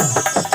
ஆயி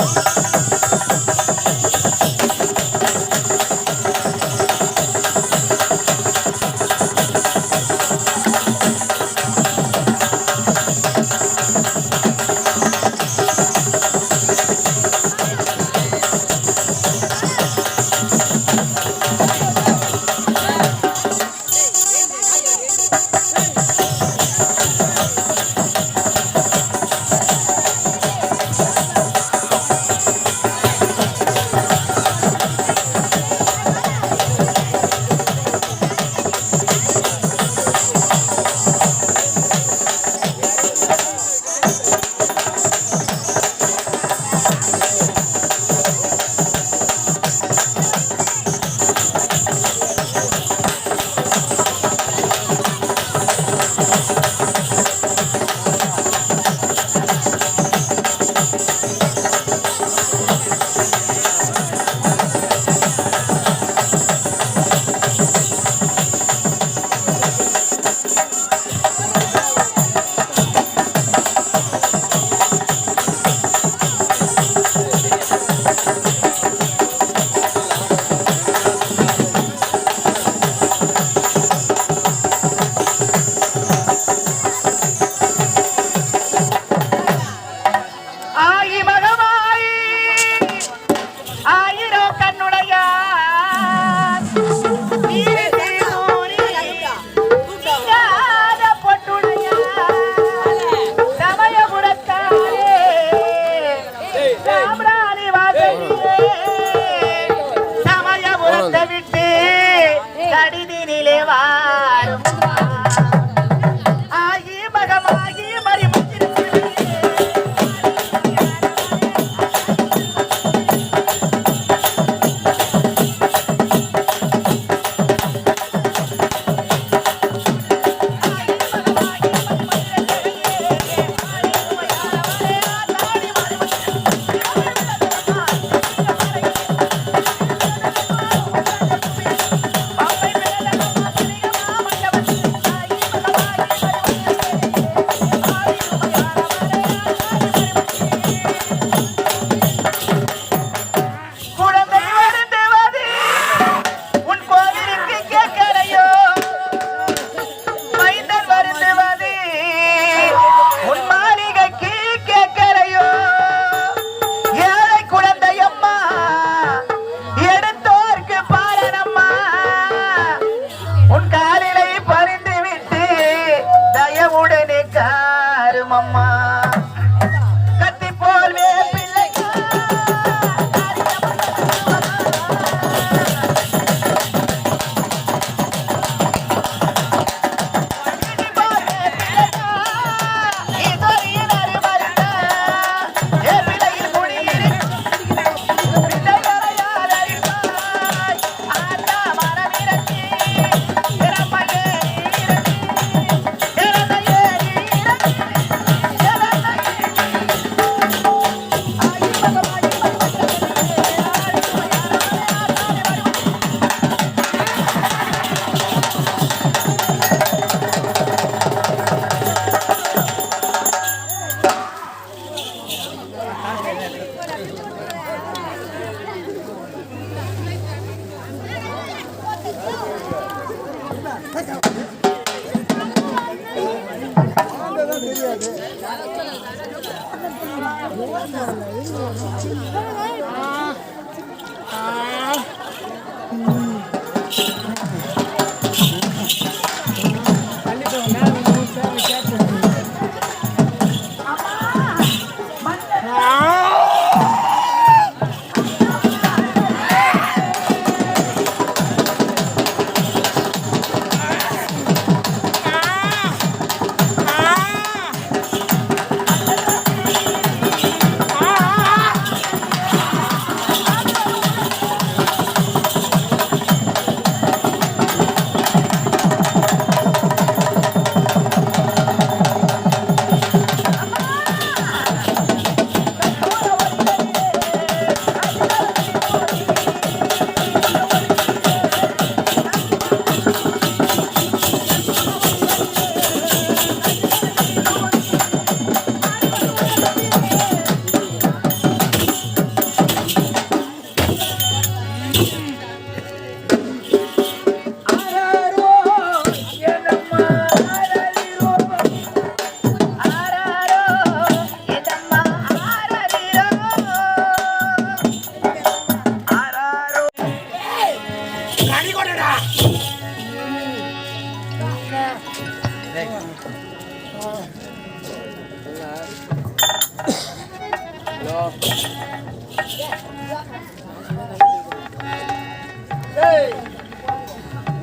আছে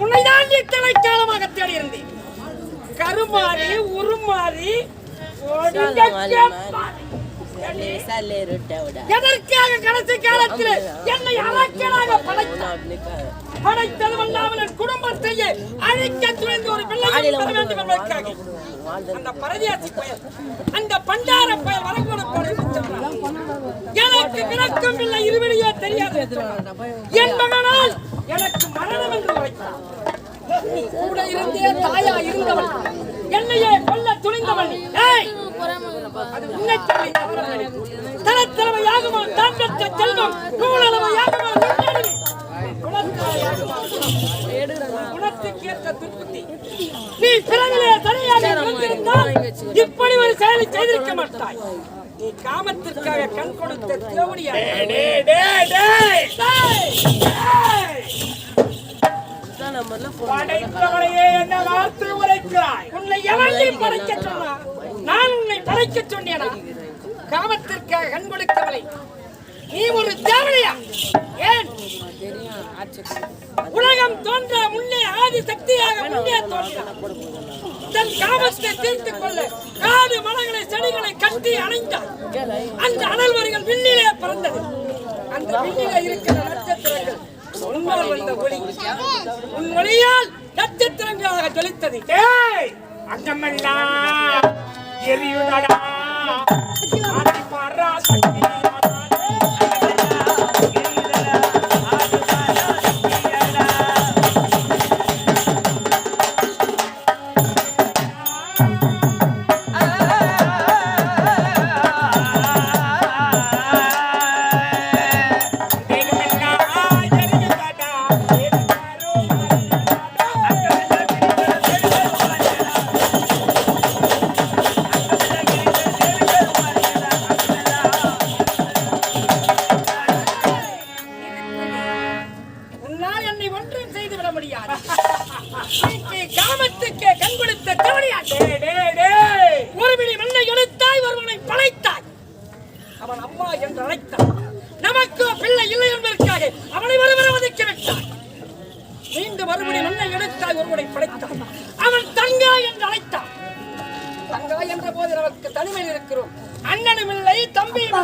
உன்னை தான் இத்தனை காலமாக தேடி இருந்தேன் கருமாறி உருமாறி. எதற்காக கடைசி காலத்தில் என்னை அரக்கனாக படைத்தார் படைத்தது வல்லாமல் என் குடும்பத்தையே அழிக்க துணிந்து ஒரு பெற வேண்டும் என்பதற்காக. அந்த பரதேசி பயல் அந்த பண்டார பயல் வரக்கூட எனக்கு விளக்கம் இல்லை இருவரையே தெரியாது. என் மகனால் எனக்கு மரணம் என்று உரைத்தான் கூட இருந்தே தாயா இருந்தவள். என்னையே கொல்ல துணிந்தவள் ஏய்! அது உன்னை சொல்லி தவறவில்லை. தரத்தலைமையாகுமா தான் பெற்ற செல்வம் நூலளவையாகுமா? குணத்துக்கேற்ற துர்ப்புத்தி. நீ பிறவிலே சரியாக இருந்திருந்தால் இப்படி ஒரு செயலை செய்திருக்க மாட்டாய். நீ காமத்திற்காக கண் கொடுத்த தேவடியா படைத்தவளையே என்ன வார்த்தை உரைக்கிறாய்? உன்னை எவன் படைக்க சொன்னா? நான் உன்னை படைக்க சொன்னேனா? காமத்திற்காக கண் கொடுத்தவளை நீ ஒரு தேவலையா ஏன்? உலகம் தோன்ற முன்னே ஆதி சக்தியாக முன்னே தோன்ற. தன் காமத்தை தீர்த்துக் கொள்ள காடு மலங்களை செடிகளை கட்டி அணைந்தார் அந்த அனல்வர்கள் விண்ணிலே பிறந்தது. அந்த விண்ணிலே இருக்கிற நட்சத்திரங்கள் உன்னால் வந்த ஒளி. உன் ஒளியால் நட்சத்திரங்களாக ஜொலித்தது. ஏய் அங்கமெல்லாம் எரியுதடா. ஆதி பராசக்தி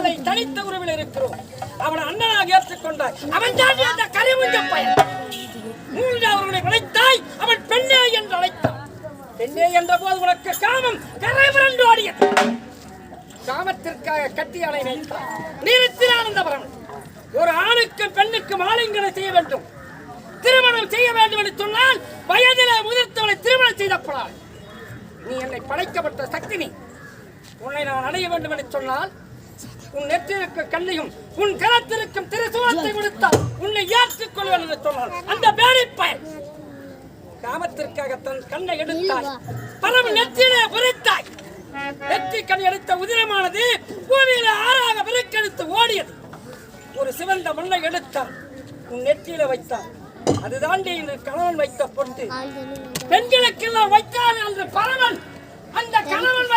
அவனை தனித்த உறவில் இருக்கிறோம். அவன் அண்ணனாக ஏற்றுக்கொண்டாய் அவன் தான் அந்த கரிமுஞ்ச பயன். மூன்றாவர்களை விளைத்தாய் அவன் பெண்ணே என்று அழைத்தான். பெண்ணே என்ற போது உனக்கு காமம் கரை புரண்டு ஓடியது. காமத்திற்காக கட்டி அலை வைத்தான். நீரத்தினானந்தபுரம் ஒரு ஆணுக்கும் பெண்ணுக்கும் ஆலிங்கனை செய்ய வேண்டும். திருமணம் செய்ய வேண்டும் என்று சொன்னால் வயதிலே முதிர்த்தவளை திருமணம் செய்தப்படாது. நீ என்னை படைக்கப்பட்ட சக்தி நீ. உன்னை நான் அடைய வேண்டும் என்று சொன்னால் உன் நெற்றிருக்கும் கண்ணையும் உன் கரத்திருக்கும் திருசூலத்தை கொடுத்தால் உன்னை ஏற்றுக் கொள்வேன் என்று சொன்னால் அந்த பேடி பயன் காமத்திற்காக தன் கண்ணை எடுத்தாய். பரம நெற்றியிலே உரைத்தாய். நெற்றி கண் எடுத்த உதிரமானது பூமியில ஆறாக விருக்கெடுத்து ஓடியது. ஒரு சிவந்த மண்ணை எடுத்தான் உன் நெற்றியில வைத்தான் அதுதாண்டி கணவன் வைத்த பொட்டு. பெண்களுக்கெல்லாம் வைத்தான் அந்த பரவன் அந்த கணவன்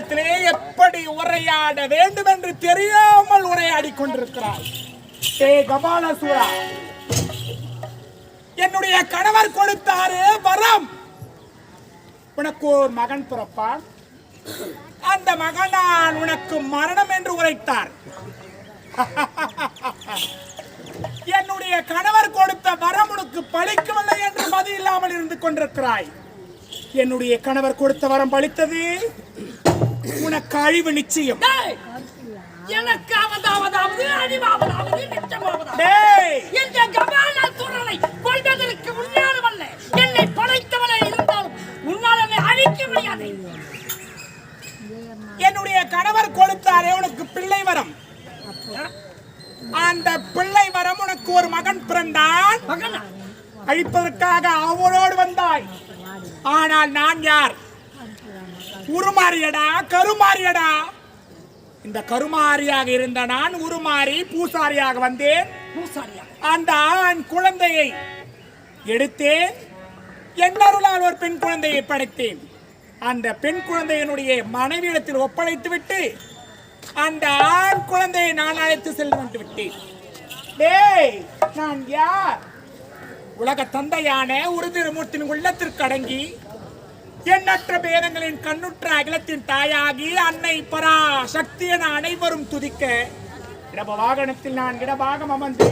தாயிடத்திலே எப்படி உரையாட வேண்டும் என்று தெரியாமல் உரையாடி கொண்டிருக்கிறார் ஏ கபாலசூரா என்னுடைய கணவர் கொடுத்தாரு வரம். உனக்கு ஒரு மகன் பிறப்பான். அந்த மகனான் உனக்கு மரணம் என்று உரைத்தார். என்னுடைய கணவர் கொடுத்த வரம் உனக்கு பழிக்கவில்லை என்று மதி இல்லாமல் இருந்து கொண்டிருக்கிறாய். என்னுடைய கணவர் கொடுத்த வரம் பழித்தது? உனக்கு அழிவு நிச்சயம் எனக்கு அவதாவதாவது அழிவாவதாவது நிச்சயமாவதாவது இந்த கபாலசூரனை கொள்வதற்கு உண்ணானவல்ல என்னை படைத்தவனே இருந்தாலும் உன்னால் என்னை அழிக்க முடியாது. என்னுடைய கணவர் கொடுத்தாரே உனக்கு பிள்ளை வரம். அந்த பிள்ளை வரம் உனக்கு ஒரு மகன் பிறந்தான். மகனா? அழிப்பதற்காக அவளோடு வந்தாய். ஆனால் நான் யார்? உருமாறியடா கருமாறியடா. இந்த கருமாரியாக இருந்த நான் உருமாறி பூசாரியாக வந்தேன். பூசாரியா அந்த ஆண் குழந்தையை எடுத்தேன். என் அருளால் ஒரு பெண் குழந்தையை படைத்தேன். அந்த பெண் குழந்தையினுடைய மனைவியிடத்தில் ஒப்படைத்து விட்டு அந்த ஆண் குழந்தையை நான் அழைத்து செல்ல விட்டேன். டேய் நான் யார்? உலக தந்தையான ஒரு திருமூர்த்தின் உள்ளத்திற்கு அடங்கி எண்ணற்ற பேதங்களின் கண்ணுற்ற அகிலத்தின் தாயாகி அன்னை பரா சக்தி என அனைவரும் துதிக்க. இடப வாகனத்தில் நான் இடபாகம் அமர்ந்து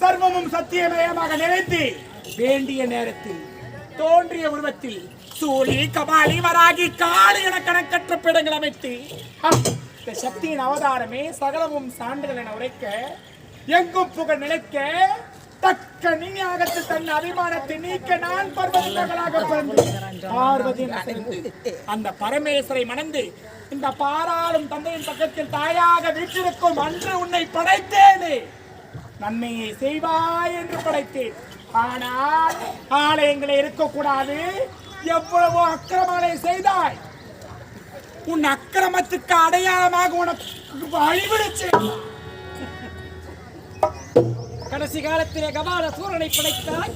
சர்வமும் சத்தியமயமாக நினைத்து வேண்டிய நேரத்தில் தோன்றிய உருவத்தில் சூரி கபாலி வராகி காடு என கணக்கற்ற பிடங்கள் அமைத்து இந்த சக்தியின் அவதாரமே சகலமும் சான்றுகள் என உரைக்க எங்கும் புகழ் நிலைக்க தக்க நீயாகத்து தன் அபிமானத்தை நீக்க நான் பர்வதி மகளாக பிறந்து பார்வதி அந்த பரமேஸ்வரை மணந்து இந்த பாராளும் தந்தையின் பக்கத்தில் தாயாக வீற்றிருக்கும் அன்று உன்னை படைத்தேனே. நன்மையை செய்வாய் என்று படைத்தேன். ஆனால் ஆலயங்களை இருக்கக்கூடாது. எவ்வளவோ அக்கிரமங்களை செய்தாய். உன் அக்கிரமத்துக்கு அடையாளமாக உனக்கு வழிவிடுச்சு கடைசி காலத்திலே கபால சூரனை படைத்தாய்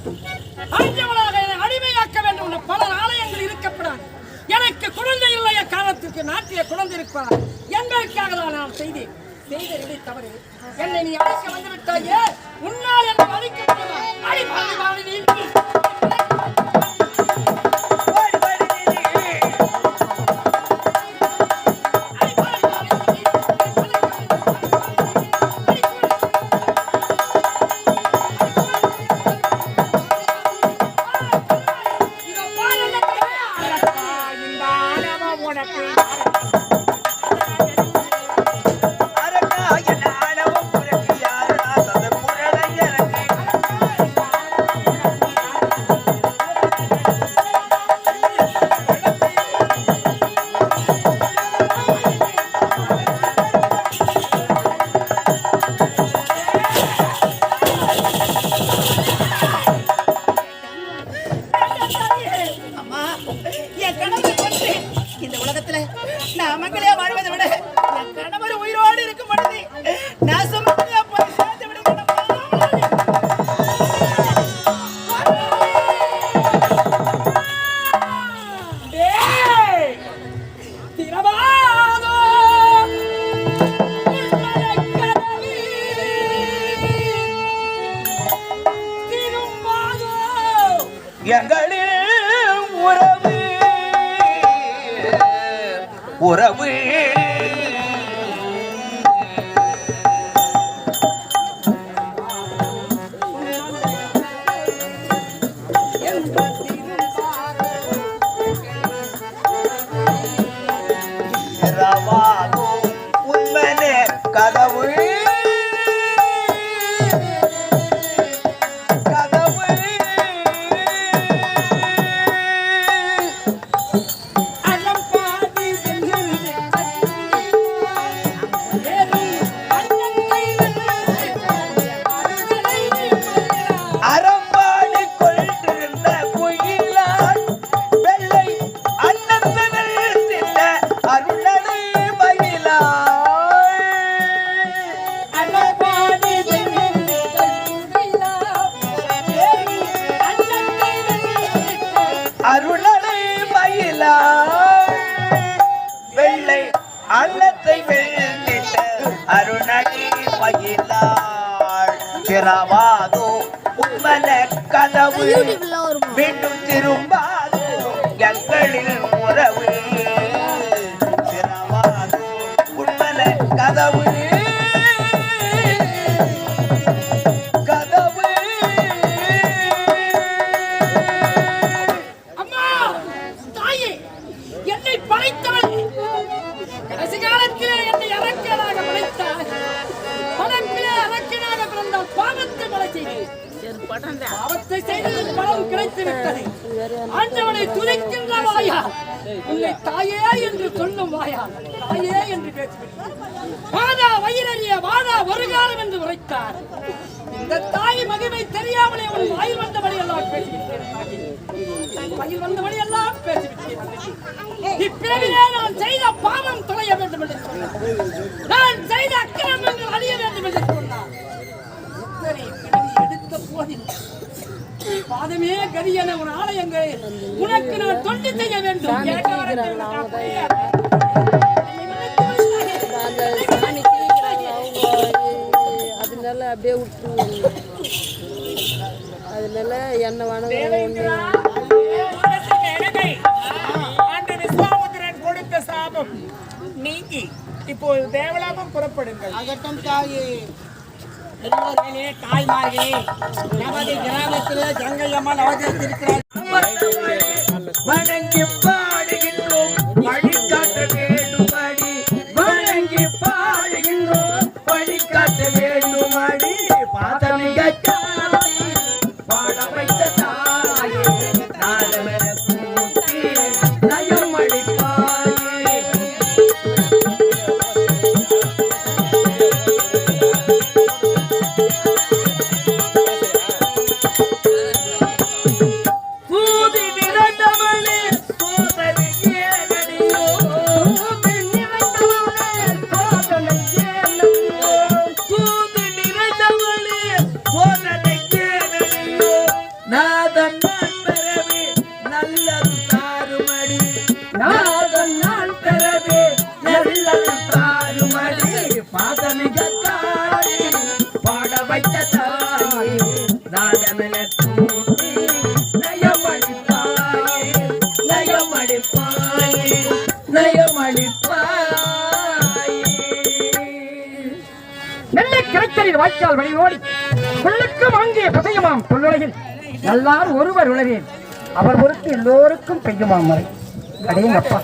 ஆஞ்சவளாக என்னை அடிமையாக்க வேண்டும் என்ற பல ஆலயங்கள் இருக்கப்படாது. எனக்கு குழந்தை இல்லைய காலத்திற்கு நாட்டிலே குழந்தை இருப்பார் என்பதற்காக தான் நான் செய்தேன். செய்த நிலை தவறு. என்னை நீ அழைக்க வந்துவிட்டாயே உன்னால் என்னை அழைக்க முடியுமா? அடி பாவி Bye. கதவு உரைத்தார் இந்த தாய் மகிமை தெரியாமலே உன் வாயில் வந்தபடி எல்லாம் பேசிவிட்டேன் வாயில் வந்தபடி எல்லாம் பேசிவிட்டேன். இப்பிறவிலே நான் செய்த பாவம் தொலைய வேண்டும் என்று சொன்னார். நான் செய்த அக்கிரமங்கள் அழிய வேண்டும் என்று சொன்னார். இத்தனை பிறவி எடுத்த பாதமே கதி என உன் ஆலயங்கள் உனக்கு நான் தொண்டு செய்ய வேண்டும். அப்படியே விட்டுருவாங்க அதனால என்ன வேணும் கொடுத்த சாபம் நீங்கி. இப்போது தேவலாபம் புறப்படுங்கள். அகட்டும் தாயே. பெரியவர்களே தாய்மார்களே நமது கிராமத்திலே கங்கையம்மன் அவதரித்திருக்கிறார் வணங்கி பாடுகின்றோம். Adam நெல்லை வாய்க்கால் வழியோடி கொள்ளுக்கு வாங்கிய புதையமாம் தொல்லுலகில் நல்லார் ஒருவர் உளவேன் அவர் பொறுத்து எல்லோருக்கும் பெய்யுமாம் மறை. அடேங்கப்பா.